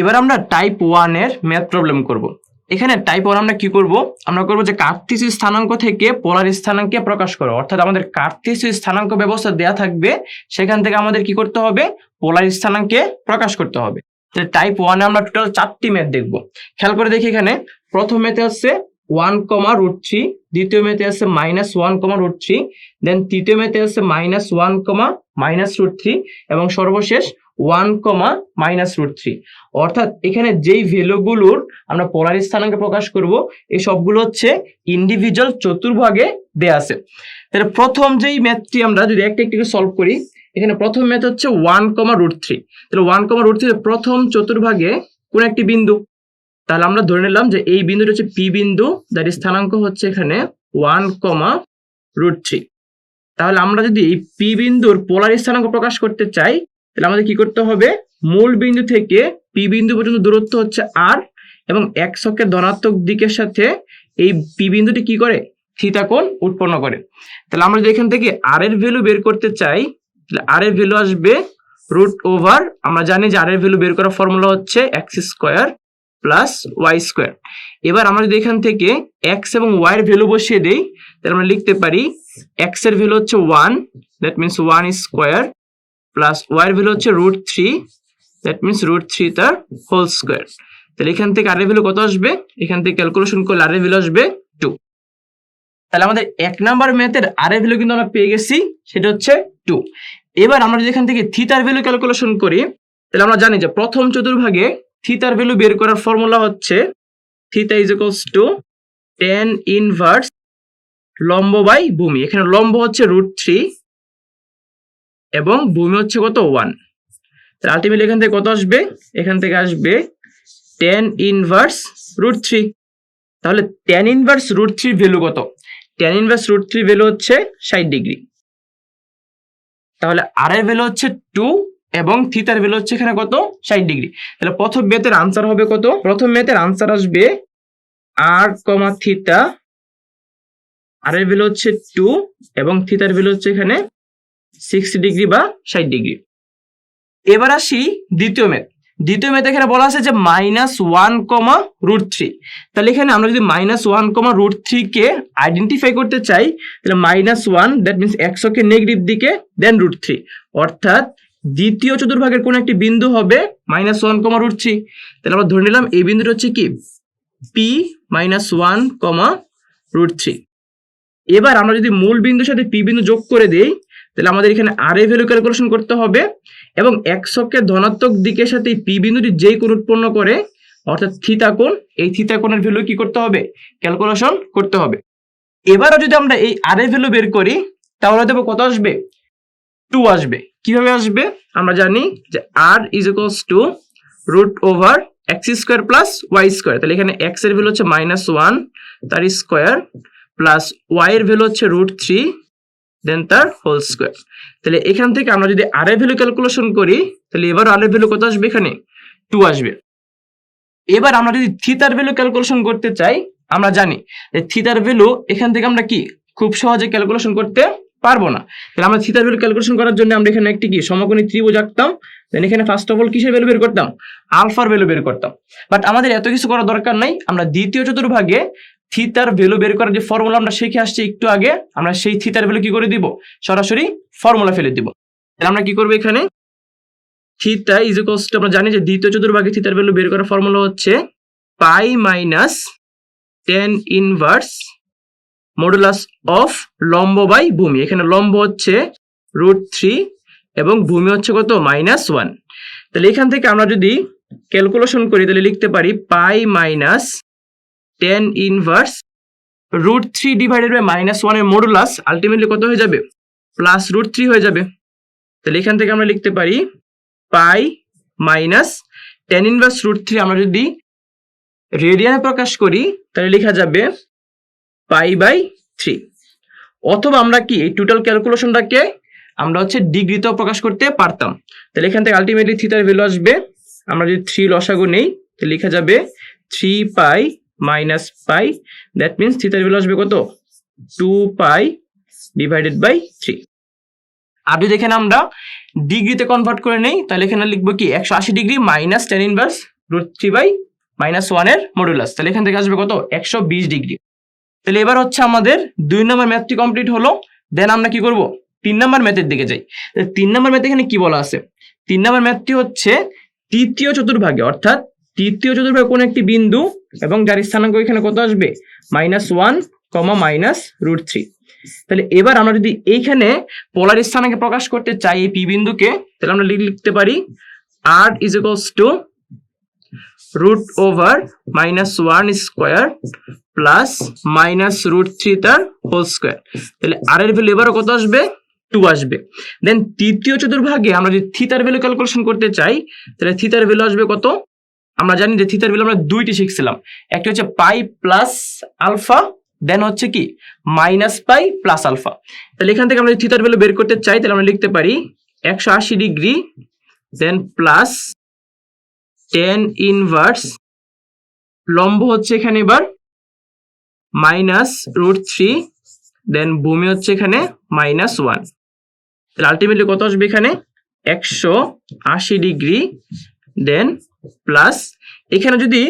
এবার আমরা টাইপ ওয়ানের ম্যাথ প্রবলেম করব। এখানে টাইপ ওয়ান আমরা কি করব? আমরা করব যে কার্তিসীয় স্থানাঙ্ক থেকে পোলার স্থানাঙ্কে প্রকাশ করো। অর্থাৎ আমাদের কার্তিসীয় স্থানাঙ্ক ব্যবস্থা দেয়া থাকবে, সেখান থেকে আমাদের কি করতে হবে? পোলার স্থানাঙ্কে প্রকাশ করতে হবে। তাহলে টাইপ ওয়ানে আমরা টোটাল চারটি ম্যাথ দেখব। খেয়াল করে দেখি এখানে, প্রথম ম্যাথে হচ্ছে ওয়ান কমা রুট থ্রি দ্বিতীয় ম্যাথে আছে minus one comma root three then তৃতীয় ম্যাথে আছে minus one comma minus root three এবং সর্বশেষ one comma minus root three অর্থাৎ এখানে যেই ভ্যালুগুলোর আমরা পোলার স্থানাঙ্কে প্রকাশ করব এই সবগুলো হচ্ছে ইন্ডিভিজুয়াল চতুর্ভাগে দেয়া আছে। তাহলে প্রথম যেই ম্যাথটি আমরা যদি একটা একটি সলভ করি, এখানে প্রথম ম্যাথ হচ্ছে ওয়ান কমা রুট থ্রি তাহলে ওয়ান কমা রুট থ্রি প্রথম চতুর্ভাগে কোন একটি বিন্দু? তাহলে আমরা ধরে নিলাম যে এই বিন্দুটা হচ্ছে পি বিন্দু যার স্থানাঙ্ক হচ্ছে এখানে ওয়ান কমা রুট থ্রি তাহলে আমরা যদি এই পি বিন্দুর পোলার স্থানাঙ্ক প্রকাশ করতে চাই, তাহলে আমাদের কি করতে হবে? মূল বিন্দু থেকে পি বিন্দু পর্যন্ত দূরত্ব হচ্ছে আর এবং এক ধনাত্মক দিকের সাথে এই পি বিন্দুটি কি করে? থিতা কোণ উৎপন্ন করে। তাহলে আমরা যদি এখান থেকে আর এর ভ্যালু বের করতে চাই, তাহলে আর এর ভ্যালু আসবে রুট ওভার আমরা জানি যে আর এর ভ্যালু বের করার ফর্মুলা হচ্ছে x square plus y square এবার আমরা যদি এখান থেকে এক্স এবং ওয়াই এর ভ্যালু বসিয়ে দেই, তাহলে আমরা লিখতে পারি এক্সের ভ্যালু হচ্ছে one that means one square plus y এর ভ্যালু হচ্ছে root three that means root three তার হোল স্কোয়ার তাহলে এখান থেকে আর ভ্যালু কত আসবে? এখান থেকে ক্যালকুলেশন করলে আর ভ্যালু আসবে টু তাহলে আমাদের এক নাম্বার ম্যাথের আর ভ্যালু কিন্তু আমরা পেয়ে গেছি, সেটা হচ্ছে টু এবার আমরা যদি এখান থেকে থিতার ভ্যালু ক্যালকুলেশন করি, তাহলে আমরা জানি যে প্রথম চতুর্ভাগে থিতার ভ্যালু বের করার ফর্মুলা হচ্ছে theta is equals to tan inverse লম্ব বাই ভূমি। এখানে লম্ব হচ্ছে রুট থ্রি এবং ভূমি হচ্ছে কত? ওয়ান তাহলে আলটিমেটলি এখান থেকে কত আসবে? এখান থেকে আসবে টেন ইনভার্স রুট থ্রি তাহলে tan inverse root three value কত? Tan inverse root three value হচ্ছে ষাট ডিগ্রি তাহলে আর এর ভ্যালু হচ্ছে টু এবং থিতার ভ্যালু হচ্ছে এখানে কত? ষাট ডিগ্রি তাহলে প্রথম ম্যাথের আনসার হবে কত? প্রথম ম্যাথের আনসার আসবে আর কমা থিতা আর এর ভ্যালু হচ্ছে টু এবং থিতার ভ্যালু হচ্ছে এখানে সিক্সটি ডিগ্রি বা ষাট ডিগ্রি এবার আসি দ্বিতীয় ম্যাথ দ্বিতীয় ম্যাথ এখানে বলা আছে যে minus one comma root three তাহলে এখানে আমরা যদি minus one comma root three কে আইডেন্টিফাই করতে চাই, তাহলে মাইনাস ওয়ান দ্যাট মিনস একশোকে নেগেটিভ দিকে দেন রুট থ্রি অর্থাৎ দ্বিতীয় চতুর্ভাগের কোন একটি বিন্দু হবে minus one comma root three তাহলে আমরা ধরে নিলাম এই বিন্দুটা হচ্ছে কি? P minus one comma root three এবার আমরা যদি মূল বিন্দুর সাথে পি বিন্দু যোগ করে দিই, তাহলে আমাদের এখানে আর এ ভ্যালু ক্যালকুলেশন করতে হবে। এবং একশোকে ধনাত্মক দিকের সাথে পি বিন্দুটি যেই কোণ উৎপন্ন করে, অর্থাৎ থিতা কোণ, এই থিতা কোণের ভ্যালু কি করতে হবে? ক্যালকুলেশন করতে হবে। এবারও যদি আমরা এই আর এ ভ্যালু বের করি, তাহলে দেবো কত আসবে? টু আসবে। কীভাবে আসবে? আমরা জানি যে R is equals to root over x square plus y square তাহলে এখানে এক্সের ভ্যালু হচ্ছে মাইনাস ওয়ান তার স্কোয়ার প্লাস ওয়াই এর ভ্যালু হচ্ছে রুট থ্রি দেন তার হোল স্কোয়ার তাহলে এখান থেকে আমরা যদি আর এর ভ্যালু ক্যালকুলেশন করি, তাহলে এবার আর এর ভ্যালু কত আসবে এখানে? টু আসবে। এবার আমরা যদি থিতার ভ্যালু ক্যালকুলেশন করতে চাই, আমরা জানি যে থিতার ভ্যালু এখান থেকে আমরা কি? খুব সহজে ক্যালকুলেশন করতে পারব না। তাহলে আমরা থিতার ভ্যালু ক্যালকুলেশন করার জন্য আমরা এখানে একটি কি? সমকোণী ত্রিভুজ আঁকতাম। দেন এখানে ফার্স্ট অফ অল কিসের ভ্যালু বের করতাম? আলফার ভ্যালু বের করতাম। বাট আমাদের এত কিছু করার দরকার নাই। আমরা দ্বিতীয় চতুর্ভাগে থিতার ভ্যালু বের করার যে ফর্মুলা আমরা শিখে আসছি একটু আগে, আমরা সেই থিতার ভ্যালু কি করে দিব? সরাসরি ফর্মুলা ফেলে দিব। তাহলে আমরা কি করব এখানে? থিতা ইজ ইকুয়ালস টু আমরা জানি যে দ্বিতীয় চতুর্ভাগে থিতার ভ্যালু বের করার ফর্মুলা হচ্ছে pi minus tan inverse modulus of লম্ব বাই ভূমি। এখানে লম্ব হচ্ছে রুট থ্রি এবং ভূমি হচ্ছে কত? মাইনাস ওয়ান তাহলে এখান থেকে আমরা যদি ক্যালকুলেশন করি, তাহলে লিখতে পারি pi minus tan inverse root three divided by minus ওয়ানের মডুলাস আলটিমেটলি কত হয়ে যাবে? প্লাস রুট থ্রি হয়ে যাবে। তাহলে এখান থেকে আমরা লিখতে পারি pi minus tan inverse root three আমরা যদি রেডিয়ানে প্রকাশ করি, তাহলে লেখা যাবে পাই বাই থ্রি অথবা আমরা কি এই টোটাল ক্যালকুলেশনটাকে আমরা হচ্ছে ডিগ্রিতেও প্রকাশ করতে পারতাম। তাহলে এখান থেকে আলটিমেটলি থিতার ভ্যালু আসবে। আমরা যদি থ্রি লসাগু নেই, তাহলে লেখা যাবে three pi minus pi that means থিতার value আসবে কত? Two pi divided by three আর যদি এখানে আমরা ডিগ্রিতে কনভার্ট করে নেই, তাহলে এখানে লিখব কি? একশো আশি degree minus tan inverse root three by minus ওয়ানের মডুলাস তাহলে এখান থেকে আসবে কত? একশো বিশ ডিগ্রি তাহলে এবার হচ্ছে আমাদের দুই নম্বর ম্যাথটি কমপ্লিট হলো দেন আমরা কি করব? তিন নম্বর ম্যাথের দিকে যাই। তিন নম্বর ম্যাথ এখানে কি বলা আছে? তিন নম্বর ম্যাথটি হচ্ছে তৃতীয় চতুর্ভাগে, অর্থাৎ তৃতীয় চতুর্ভাগ কোন একটি বিন্দু এবং যার স্থানাঙ্ক এখানে কত আসবে? Minus one comma minus root three তাহলে এবার আমরা যদি এইখানে পোলার স্থানাঙ্কে প্রকাশ করতে চাই এই পি বিন্দুকে, তাহলে আমরা লিখ- লিখতে পারি R is equals to root over minus one square plus minus root three তার হোল স্কোয়ার তাহলে আর এর ভ্যালু এবারও কত আসবে? টু আসবে। দেন তৃতীয় চতুর্ভাগে আমরা যদি থিতার ভ্যালু ক্যালকুলেশন করতে চাই, তাহলে থিতার ভ্যালু আসবে কত? আমরা জানি যে থিতার ভ্যালু আমরা দুইটি শিখছিলাম। একটা হচ্ছে পাই প্লাস আলফা দেন হচ্ছে কি? মাইনাস পাই প্লাস আলফা তাহলে এখান থেকে আমরা থিতার ভ্যালু বের করতে চাই, তাহলে আমরা লিখতে পারি একশো আশি degree then plus tan inverse লম্ব হচ্ছে এখানে এবার মাইনাস রুট থ্রি দেন ভূমি হচ্ছে এখানে মাইনাস ওয়ান তাহলে আলটিমেটলি কত আসবে এখানে? একশো আশি ডিগ্রি দেন প্লাস এখানে যদি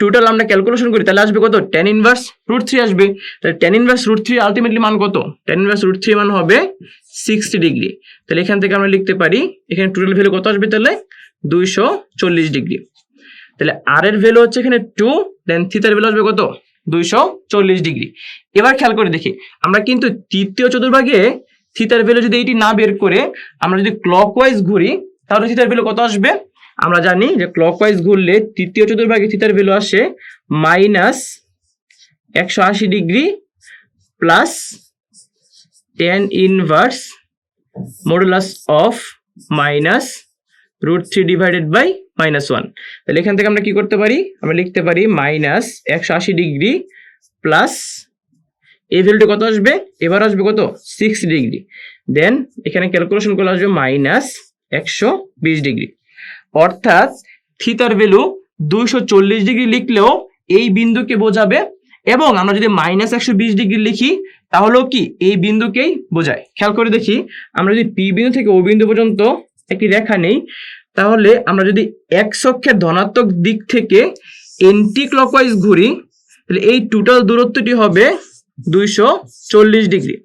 টোটাল আমরা ক্যালকুলেশন করি, তাহলে আসবে কত? টেন ইনভার্স রুট থ্রি আসবে। তাহলে tan inverse root three ultimately মান কত? টেন ইনভার্স রুট থ্রি মান হবে সিক্সটি ডিগ্রি তাহলে এখান থেকে আমরা লিখতে পারি, এখানে টোটাল ভ্যালু কত আসবে তাহলে? দুইশো চল্লিশ ডিগ্রি তাহলে আর এর ভ্যালু হচ্ছে এখানে টু দেন থিতার ভ্যালু আসবে কত? দুইশো চল্লিশ ডিগ্রি এবার খেয়াল করে দেখি, আমরা কিন্তু তৃতীয় চতুর্ভাগে থিতার ভ্যালু যদি এইটি না বের করে, আমরা যদি ক্লকওয়াইজ ঘুরি, তাহলে থিতার ভ্যালু কত আসবে? আমরা জানি যে ক্লকওয়াইজ ঘুরলে তৃতীয় চতুর্ভাগে থিতার ভ্যালু আসে মাইনাস একশো আশি degree plus tan inverse modulus of minus root three divided by minus one তাহলে এখান থেকে আমরা কি করতে পারি? আমরা লিখতে পারি মাইনাস একশো আশি ডিগ্রি প্লাস এই ভ্যালুটি কত আসবে? এবার আসবে কত? সিক্স ডিগ্রি দেন এখানে ক্যালকুলেশন করলে আসবে মাইনাস একশো বিশ ডিগ্রি অর্থাৎ থিতার ভ্যালু দুইশো চল্লিশ ডিগ্রি লিখলেও এই বিন্দুকে বোঝাবে এবং আমরা যদি মাইনাস একশো বিশ ডিগ্রি লিখি, তাহলেও কি এই বিন্দুকেই বোঝায়। খেয়াল করে দেখি, আমরা যদি পি বিন্দু থেকে ও বিন্দু পর্যন্ত একটি রেখা নেই, তাহলে আমরা যদি এক ধনাত্মক দিক থেকে এন্টি ক্লকওয়াইজ ঘুরি, তাহলে এই টোটাল দূরত্বটি হবে দুইশো চল্লিশ ডিগ্রি।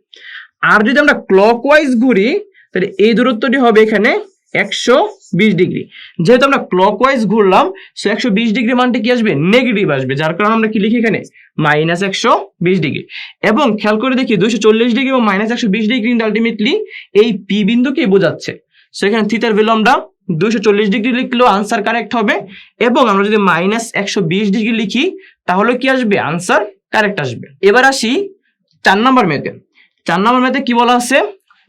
আর যদি আমরা ক্লকওয়াইজ ঘুরি, তাহলে এই দূরত্বটি হবে এখানে একশো বিশ ডিগ্রি। যেহেতু আমরা ক্লকওয়াইজ ঘুরলাম সো একশো বিশ ডিগ্রি মানটা কি আসবে? নেগেটিভ আসবে, যার কারণে আমরা কি লিখি এখানে? মাইনাস একশো বিশ ডিগ্রি। এবং খেয়াল করে দেখি দুইশো চল্লিশ ডিগ্রি এবং মাইনাস একশো বিশ ডিগ্রি কিন্তু আলটিমেটলি এই পি বিন্দুকেই বোঝাচ্ছে। সো এখানে থিতার ভ্যালু আমরা চল্লিশ ডিগ্রি লিখলেও আনসার কারেক্ট হবে। এবং আমরা যদি মাইনাস একশো বিশ ডিগ্রি লিখি, তাহলে কি আসবে? আনসার কারেক্ট আসবে। এবার আসি চার নম্বর মেতে চার নম্বর মেতে কি বলা আছে?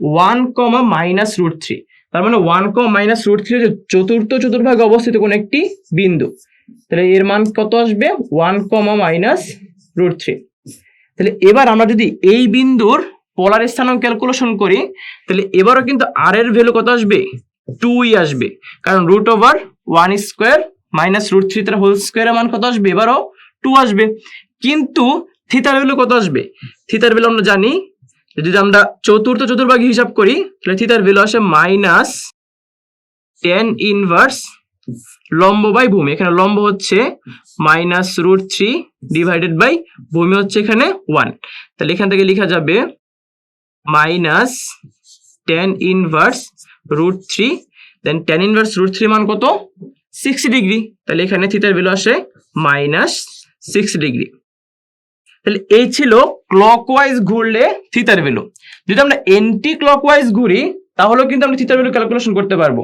One comma minus root three তার মানে one comma minus root three হচ্ছে চতুর্থ চতুর্ভাগে অবস্থিত কোন একটি বিন্দু। তাহলে এর মান কত আসবে? One comma minus root three তাহলে এবার আমরা যদি এই বিন্দুর পোলার স্থানাঙ্ক ক্যালকুলেশন করি, তাহলে এবারও কিন্তু আর এর ভ্যালু কত আসবে? টুই আসবে। কারণ root over one square minus root three তার হোল স্কোয়ারের মান কত আসবে? এবারও টু আসবে। কিন্তু থিতার ভ্যালু কত আসবে? থিতার ভ্যালু আমরা জানি যদি আমরা চতুর্থ চতুর্ভাগে হিসাব করি, তাহলে থিতার ভ্যালু আসে মাইনাস টেন ইনভার্স লম্ব বাই ভূমি। এখানে লম্ব হচ্ছে minus root three divided by ভূমি হচ্ছে এখানে ওয়ান। তাহলে এখান থেকে লেখা যাবে minus tan inverse root three. Then tan inverse root three মান কত? Six degree. তাহলে এখানে থিতার ভ্যালু আসে মাইনাস সিক্স ডিগ্রি। তাহলে এই ছিল ক্লকওয়াইজ ঘুরলে থিতার ভ্যালু যদি আমরা এন্টি ক্লকওয়াইজ ঘুরি, তাহলেও কিন্তু আমরা থিতার ভ্যালু ক্যালকুলেশন করতে পারব।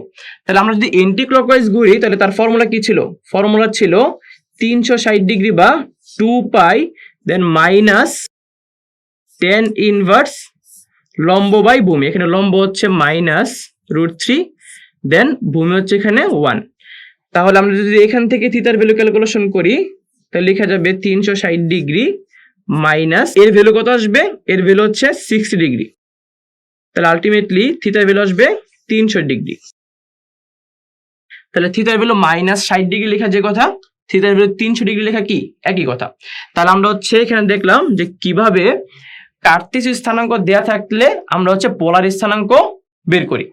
তাহলে আমরা যদি এন্টি ক্লকওয়াইজ ঘুরি, তাহলে তার ফর্মুলা কি ছিল? ফর্মুলা ছিল তিনশো ষাট ডিগ্রি বা two pi then minus tan inverse লম্ব বাই ভূমি। এখানে লম্ব হচ্ছে মাইনাস রুট থ্রি দেন ভূমি হচ্ছে এখানে ওয়ান তাহলে আমরা যদি এখান থেকে থিতার ভ্যালু ক্যালকুলেশন করি, তাহলে লেখা যাবে তিনশো ষাট ডিগ্রি মাইনাস এর ভ্যালু কত আসবে? এর ভ্যালু হচ্ছে সিক্স ডিগ্রি তাহলে আলটিমেটলি থিতার ভ্যালু আসবে তিনশো ডিগ্রি তাহলে থিতার ভ্যালু মাইনাস ষাট ডিগ্রি লেখা যে কথা থিতার ভ্যালু তিনশো ডিগ্রি লেখা কি? একই কথা। তাহলে আমরা হচ্ছে এখানে দেখলাম যে কীভাবে কার্তিস স্থানাঙ্ক দেয়া থাকলে আমরা হচ্ছে পোলার স্থানাঙ্ক বের করি।